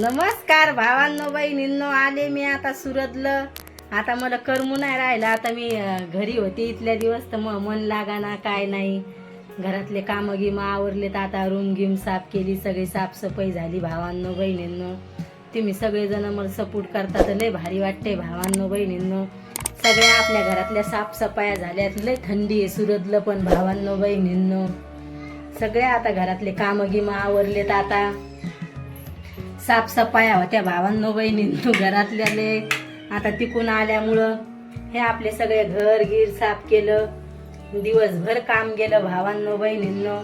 नमस्कार भावांनो बहिणींनो आले मी आता सुरतलं. आता मला करमू नाही राहिलं. आता मी घरी होते इथल्या दिवस तर मग मन लागाना काय नाही. घरातले कामं गिमं आवरले तर आता रूम गिम साफ केली सगळी साफसफाई झाली भावांनो बहिणींनो. तुम्ही सगळेजण मला सपोर्ट करता तर लय भारी वाटते भावांनो बहिणींनो. सगळ्या आपल्या घरातल्या साफसफाया झाल्यात. लय थंडी आहे सुरतलं पण भावांनो बहिणींनो. सगळ्या आता घरातले कामं गिमं आवरलेत आता. साफसफाया होत्या भावांनो बहिणींनो घरातल्याले. आता तिकून आल्यामुळं हे आपले सगळे घर गिर साफ केलं. दिवसभर काम केलं भावांनो बहिणींनो.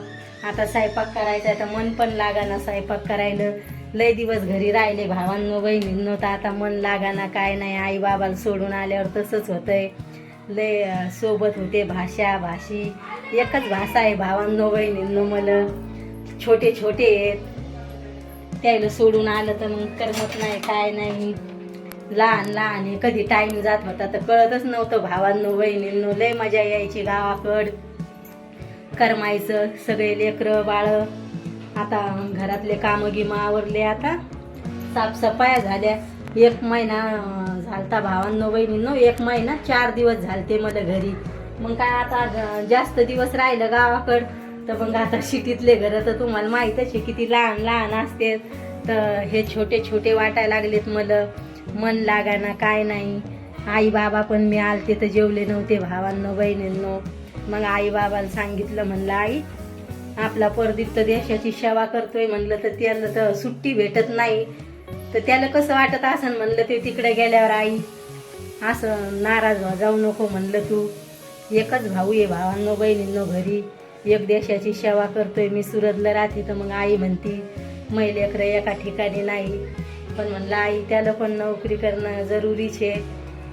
आता स्वयंपाक करायचा तर मन पण लागाना स्वयंपाक करायला. लय दिवस घरी राहिले भावांनो बहिणींनो तर आता मन लागाना काय नाही. आई बाबाला सोडून आल्यावर तसंच होतंय. लय सोबत होते भाषा भाषी. एकच भाषा आहे भावांनो बहिणींनो मला. छोटे छोटे आहेत. त्याला सोडून आलं तर मग करमत नाही काय नाही. लहान लहान आहे कधी टाईम जात होता तर कळतच नव्हतं. भावांनो बहिणींनो लय मजा यायची गावाकड. करमायचं सगळे लेकरं बाळ. आता घरातले कामं गिमं आवरले आता. साफसफाया झाल्या. एक महिना झालता भावांनो बहिणींनो एक महिना चार दिवस झालते मला घरी. मग काय आता जास्त दिवस राहिलं गावाकड. तर मग आता सिटीतले घरं तर तुम्हाला माहीतच आहे किती लहान लहान असते. तर हे छोटे छोटे वाटायला लागलेत मला. मन लागाना काय नाही. आई बाबा पण मी आलते तर जेवले नव्हते भावांनो बहिणींनो. मग आई बाबाला सांगितलं म्हणलं आई आपला परदीप तर देशाची सेवा करतोय म्हणलं तर त्याला तर सुट्टी भेटत नाही. तर त्याला कसं वाटत असन म्हणलं ते तिकडे गेल्यावर आई असं नाराज व्हा जाऊ नको म्हणलं तू एकच भाऊ आहे भावांनो बहिणींनो घरी. एक देशाची सेवा करतोय मी सुरतला राहते तर मग आई म्हणती महिलेकरं एका ठिकाणी नाही. पण म्हणलं आई त्याला पण नोकरी करणं जरुरीच आहे.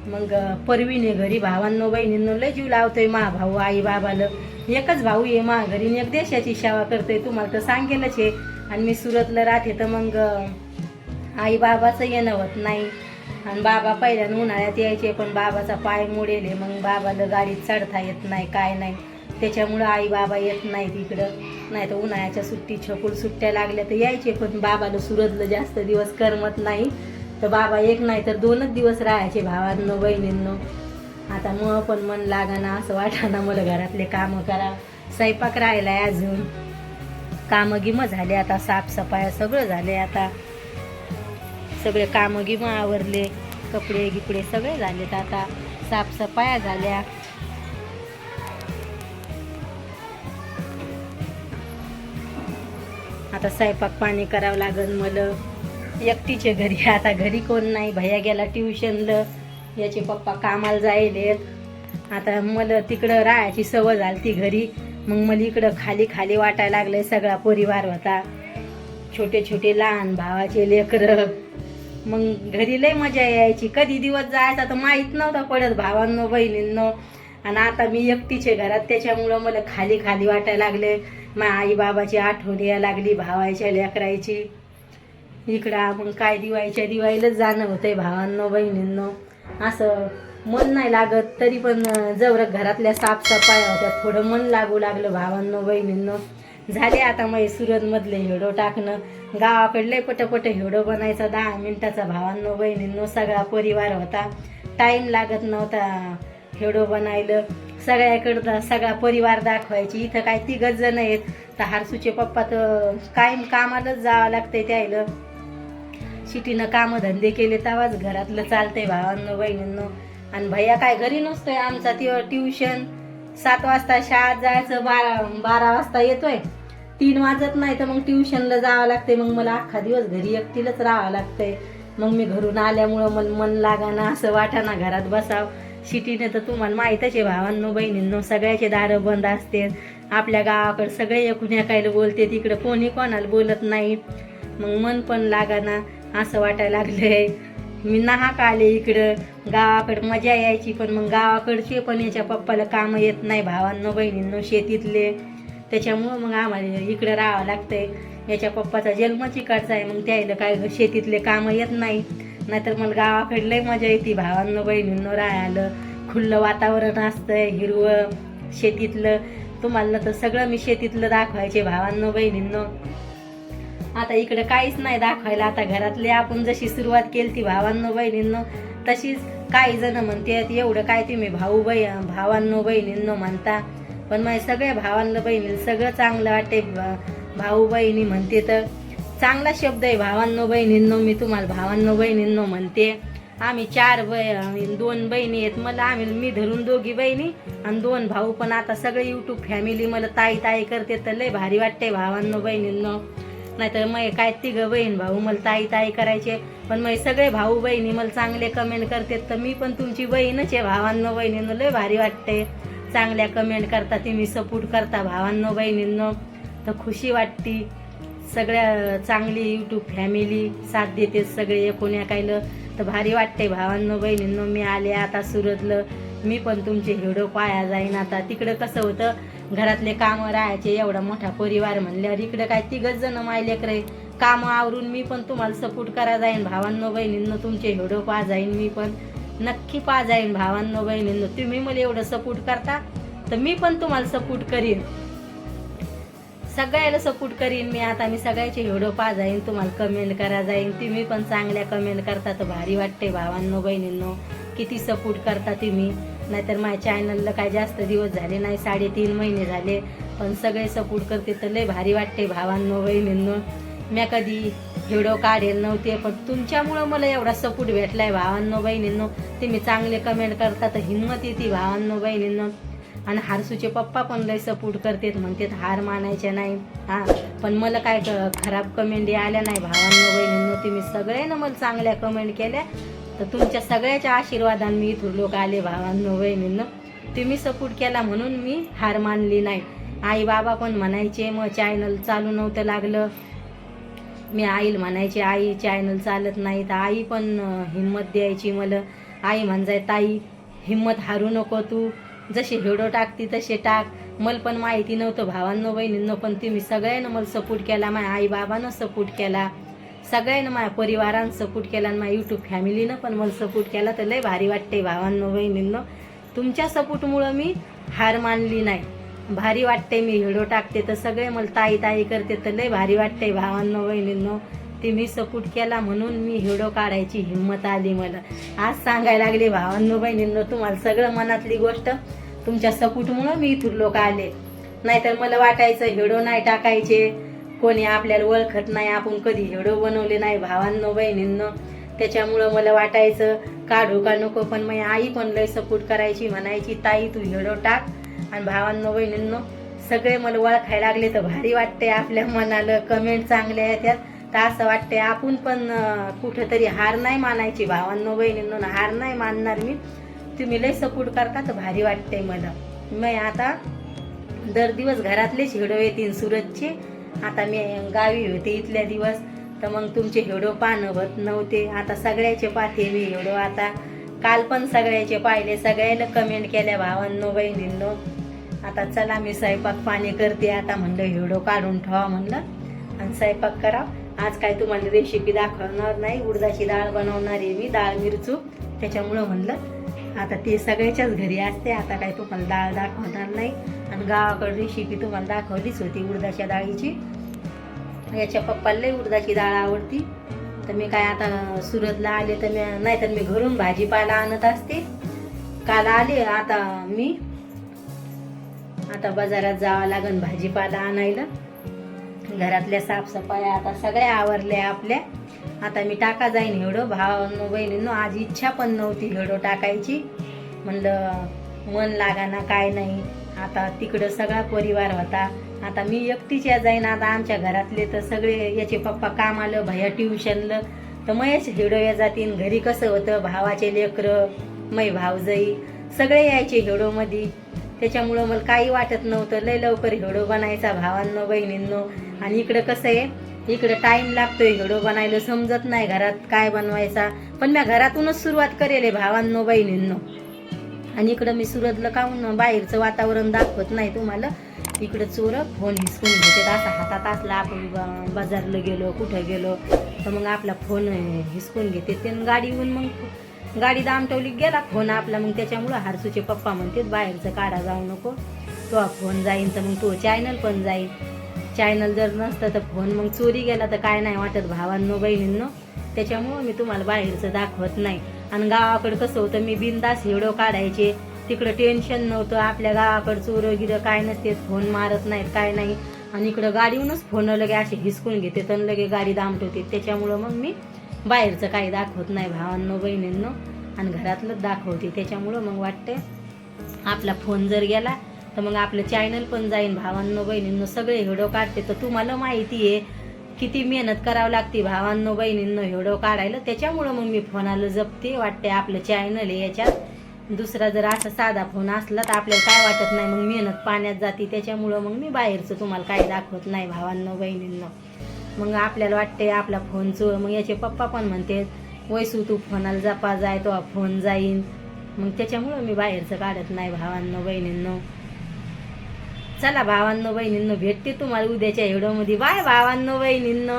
मग परवीने घरी भावांनो बहिणींनो लय जीव लावतोय मा भाऊ आई बाबाला. एकच भाऊ आहे मा घरी एक देशाची सेवा करतोय तुम्हाला तर सांगेलच आहे. आणि मी सुरतला राहते तर मग आई बाबाचं येणं होत नाही. आणि बाबा पहिल्यानं उन्हाळ्यात यायचे पण बाबाचा पाय मोडेल आहे. मग बाबाला गाडीत चढता येत नाही काय नाही. त्याच्यामुळं आई बाबा येत नाहीत इकडं. नाही तर उन्हाळ्याच्या सुट्टी छकुल सुट्ट्या लागल्या तर यायचे पण बाबाला सुरतलं जास्त दिवस करमत नाही. तर बाबा एक नाही तर दोनच दिवस राहायचे भावांनो बहिणींनो. आता मग पण मन लागाना असं वाटाना मला घरातले कामं करा. स्वयंपाक राहिलाय अजून. कामं गिमं झाले आता साफसफाया सगळं झाले आता. सगळे कामं गिमं आवरले. कपडे गिपडे सगळे झालेत आता. साफसफाया झाल्या. आता स्वयंपाक पाणी करावं लागन मला. एकटीचे घरी आता घरी कोण नाही भैया गेला ट्युशनला. याचे पप्पा कामाला जायलेत आता मला तिकडं राहायची सवय झाली ती घरी. मग मला इकडं खाली खाली वाटायला लागले सगळा परिवार होता. छोटे छोटे लहान भावाचे लेकरं. मग घरी लय मजा यायची. कधी दिवस जायचा तर माहीत नव्हता पडत भावांनो बहिणींनो. आणि आता मी एकटीचे घरात त्याच्यामुळं मला खाली खाली वाटायला लागले मा आई बाबाची आठवण या लागली भावायच्या लेकरायची. इकडं आपण काय दिवाळीच्या दिवाळीलाच जाणं होतंय भावांनो बहिणींनो. असं मन नाही लागत तरी पण जवळ घरातल्या साफसफाई होत्या. थोडं मन लागू लागलं भावांनो बहिणींनो. झाले आता मग सुरतमधले हिडो टाकणं. गावाकडले पटपट हिडो बनायचा दहा मिनिटाचा भावांनो बहिणींनो. सगळा परिवार होता. टाईम लागत नव्हता हिडो बनायलं. सगळ्याकडं सगळा परिवार दाखवायची. इथं काय तिघच जण आहेत. तर हारसूचे पप्पा तर कायम कामालाच जावं लागतंय त्यायला. शिटीनं कामं धंदे केले तेव्हाच घरातलं चालतंय भावांनो बहिणींनो आणि भैया काय घरी नसतोय आमचा ती ट्युशन. सात वाजता शाळेत जायचं बारा बारा वाजता येतोय. तीन वाजत नाही तर मग ट्युशनला जावं लागतंय. मग मला अख्खा दिवस घरी एकटीलाच राहावं लागतंय. मग मी घरून आल्यामुळं मन मन लागाना असं वाटाना घरात बसावं. सिटीने तर तुम्हाला माहीतच आहे भावांनो बहिणींनो सगळ्याचे दारं बंद असते आपल्या गावाकडे सगळे एकूण एकायला बोलते तिकडं कोणी कोणाला बोलत नाही. मग मन पण लागाना असं वाटायला लागलंय. मी नाहक आले इकडं गावाकडं मजा यायची पण मग गावाकडचे पण याच्या पप्पाला कामं येत नाही भावांनो बहिणींनो शेतीतले. त्याच्यामुळं मग आम्हाला इकडं राहावं लागतंय. याच्या पप्पाचा जन्मच इकडचा आहे मग त्याला काय शेतीतले कामं येत नाही. नाहीतर मला गावाकडे लय मजा येते. भावांनो बहिणींनो राहायला. खुल्लं वातावरण असतंय हिरवं शेतीतलं. तुम्हाला तर सगळं मी शेतीतलं दाखवायचे भावांनो बहिणींनो. आता इकडं काहीच नाही दाखवायला. आता घरातले आपण जशी सुरुवात केली ती भावांनो बहिणींनो तशीच काही जण म्हणते एवढं काय तुम्ही भाऊ बही भावांनो बहिणींनो म्हणता? पण माझे सगळ्या भावांना बहिणी सगळं चांगलं वाटते भाऊ बहिणी म्हणते तर चांगला शब्द आहे भावांनो बहिणींनो मी तुम्हाला भावांनो बहिणींनो म्हणते. आम्ही चार बै दोन बहिणी आहेत मला आम्ही मी धरून दोघी बहिणी आणि दोन भाऊ. पण आता सगळे युट्यूब फॅमिली मला ताई ताई करते तर लय भारी वाटते भावांनो बहिणींनो. नाहीतर मग काय तिघं बहीण भाऊ मला ताई ताई करायचे. पण मग सगळे भाऊ बहिणी मला चांगले कमेंट करते तर मी पण तुमची बहीणच आहे भावांनो बहिणींनो. लय भारी वाटते चांगल्या कमेंट करता तुम्ही सपोर्ट करता भावांनो बहिणींनो. तर खुशी वाटते. सगळ्या चांगली यूट्यूब फॅमिली साथ देते सगळे एकूण एकायलं तर भारी वाटते भावांनो बहिणींनो मी आले आता सुरतलं. मी पण तुमचे हिडो पाया जाईन आता. तिकडं कसं होतं घरातले कामं राहायचे एवढा मोठा परिवार म्हणल्यावर इकडं काय तिघच जण मायलेकरे कामं आवरून मी पण तुम्हाला सपोर्ट करा जाईन. भावांनो बहिणींनो तुमचे हिडो पा जाईन मी पण. नक्की पा जाईन भावांनो बहिणींनो. तुम्ही मला एवढं सपोर्ट करता तर मी पण तुम्हाला सपोर्ट करीन. सगळ्याला सपोर्ट करीन मी. आता मी सगळ्याचे व्हिडिओ पा जाईन. तुम्हाला कमेंट करा जाईन. तुम्ही पण चांगल्या कमेंट करता. तर भारी वाटते भावांनो बहिणींनो. किती सपोर्ट करता तुम्ही. नाहीतर माझ्या चॅनलला काय जास्त दिवस झाले नाही साडेतीन महिने झाले. पण सगळे सपोर्ट करते तर लय भारी वाटते भावांनो बहिणींनो. मी कधी व्हिडिओ काढेल नव्हते पण तुमच्यामुळं मला एवढा सपोर्ट भेटलाय भावांनो बहिणींनो. तुम्ही चांगले कमेंट करता तर हिंमत येते भावांनो बहिणींनो. आणि हारसूचे पप्पा पण लय सपोर्ट करतात म्हणतात हार मानायचे नाही. हा पण मला काय क- खराब कमेंट आल्या नाही. भावांनो बहिणींनो तुम्ही सगळ्यांना मला चांगल्या कमेंट केल्या. तर तुमच्या सगळ्याच्या आशीर्वादाने मी इथून लोक आले भावांनो बहिणींनो. तुम्ही सपोर्ट केला म्हणून मी हार मानली नाही. आई बाबा पण म्हणायचे मग चॅनल चालू नव्हतं लागलं. मी आईल म्हणायचे आई चॅनल चालत नाही. तर आई पण हिंमत द्यायची मला. आई म्हणजे ताई हिंमत हारू नको तू. जसे व्हिडिओ टाकती तसे टाक. मला पण माहिती नव्हतं भावांनो बहिणींनो पण तुम्ही सगळ्यांना मला सपोर्ट केला माझ्या आई बाबानं सपोर्ट केला. सगळ्यांना माझ्या परिवारानं सपोर्ट केला आणि माझ्या यूट्यूब फॅमिलीनं पण मला सपोर्ट केला. तर लय भारी वाटते भावांनो बहिणींनो. तुमच्या सपोर्टमुळं मी हार मानली नाही. भारी वाटते मी व्हिडिओ टाकते तर सगळे मला ताई ताई करते तर लय भारी वाटते भावांनो बहिणींनो. ते मी सपोर्ट केला म्हणून मी व्हिडिओ काढायची हिंमत आली मला. आज सांगायला लागले भावांनो बहिणींनो तुम्हाला सगळं मनातली गोष्ट तुमच्या सपोर्टमुळं मी इथून लोक आले. नाहीतर मला वाटायचं हिडो नाही टाकायचे. कोणी आपल्याला ओळखत नाही आपण कधी हिडो बनवले नाही भावांनो बहिणींनो. त्याच्यामुळं मला वाटायचं काढू का नको पण माझी आई पण लय सपोर्ट करायची म्हणायची ताई तू हिडो टाक. आणि भावांनो बहिणींनो सगळे मला ओळखायला लागले तर भारी वाटते आपल्या मनाला. कमेंट चांगल्या येतात. तर असं वाटते आपण पण कुठंतरी हार नाही मानायची भावांनो बहिणींनो हार नाही मानणार मी. तुम्ही लय सपोर्ट करता तर भारी वाटते मला. मी आता दर दिवस घरातलेच हिडो येतील सुरतचे. आता मी गावी होते इथल्या दिवस. तर मग तुमचे हिडो पाहणं होत नव्हते. आता सगळ्याचे पाहते मी हिडो. आता काल पण सगळ्याचे पाहिले. सगळ्याला कमेंट केल्या भावांनो बहिणींनो. आता चला मी स्वयंपाक पाणी करते. आता म्हणलं हिडो काढून ठेवा म्हणलं. आणि स्वयंपाक करा आज काय तुम्हाला रेसिपी दाखवणार नाही. उडदाची डाळ बनवणार आहे मी डाळ मिरचू. त्याच्यामुळं म्हणलं आता ते सगळ्याच्याच घरी असते. आता काय तुम्हाला डाळ दाखवणार नाही. आणि गावाकडे रेसिपी तुम्हाला दाखवलीच होती उडदाच्या डाळीची. याच्या पप्पाला लई उडदाची डाळ आवडती. तर मी काय आता सुरतला आले तर मी नाही तर मी घरून भाजीपाला आणत असते. काल आले आता मी आता बाजारात जावं लागन भाजीपाला आणायला. घरातल्या साफसफाई आता सगळ्या आवरल्या आपल्या. आता मी टाका जाईन एवढं भावांनो बहिणींनो आज इच्छा पण नव्हती एवढं टाकायची. म्हणलं मन लागाना काय नाही. आता तिकडं सगळा परिवार होता. आता मी एकटीच या जाईन. आता आमच्या घरातले तर सगळे याचे पप्पा काम आलं भैया ट्युशनलं तर मयच हिडो या जातीन. घरी कसं होतं? भावाचे लेकरं मै भावजई सगळे यायचे हेडोमध्ये त्याच्यामुळं मला काही वाटत नव्हतं. लय लवकर हेडो बनायचा भावांनो बहिणींनो. आणि इकडं कसं आहे इकडं टाईम लागतोय हिडो बनायला समजत नाही घरात काय बनवायचा. पण मी घरातूनच सुरुवात करेल आहे भावांनो बहिणींनो. आणि इकडं मी सुरतला काहून बाहेरचं वातावरण दाखवत नाही तुम्हाला. इकडं चोरं फोन हिसकून घेते असा हातात असला आपण बाजारला गेलो कुठं गेलो तर मग आपला फोन हिसकून घेते ते गाडी येऊन मग गाडी दामटवली गेला फोन आपला. मग त्याच्यामुळं हारसूचे पप्पा म्हणतात बाहेरचं काढा जाऊ नको. तो फोन जाईन तर मग तो चॅनल पण जाईल चॅनल जर नसतं तर फोन मग चोरी गेला तर काय नाही वाटत भावांनो बहिणींनो. त्याच्यामुळं मी तुम्हाला बाहेरचं दाखवत नाही. आणि गावाकडं कसं होतं मी बिंदास हिडो काढायचे. तिकडं टेन्शन नव्हतं. आपल्या गावाकडं चोरं गिरं काय नसते फोन मारत नाहीत काय नाही. आणि इकडं गाडीहूनच फोन लगे असे हिसकून घेते तर लगे गाडी दामटवते त्याच्यामुळं मग मी बाहेरचं काही दाखवत नाही भावांनो बहिणींनो. आणि घरातलंच दाखवते. त्याच्यामुळं मग वाटते आपला फोन जर गेला तर मग आपलं चॅनल पण जाईन भावांनो बहिणींनो सगळे व्हिडिओ काढते. तर तुम्हाला माहिती आहे किती मेहनत करावं लागते भावांनो बहिणींनो व्हिडिओ काढायला. त्याच्यामुळं मग मी फोनाला जपते वाटते आपलं चॅनल आहे याच्यात. दुसरा जर असा साधा फोन असला तर आपल्याला काय वाटत नाही मग मेहनत पाण्यात जाते. त्याच्यामुळं मग मी बाहेरचं तुम्हाला काय दाखवत नाही भावांनो बहिणींनो. मग आपल्याला वाटते आपला फोन चोर. मग याचे पप्पा पण म्हणते वैसू तू फोनाला जपा जाय तो फोन जाईन. मग त्याच्यामुळं मी बाहेरचं काढत नाही भावांनो बहिणींनो. चला भावांनो बहिणींनो भेटते तुम्हाला उद्याच्या व्हिडिओमध्ये बाय भावांनो बहिणींनो.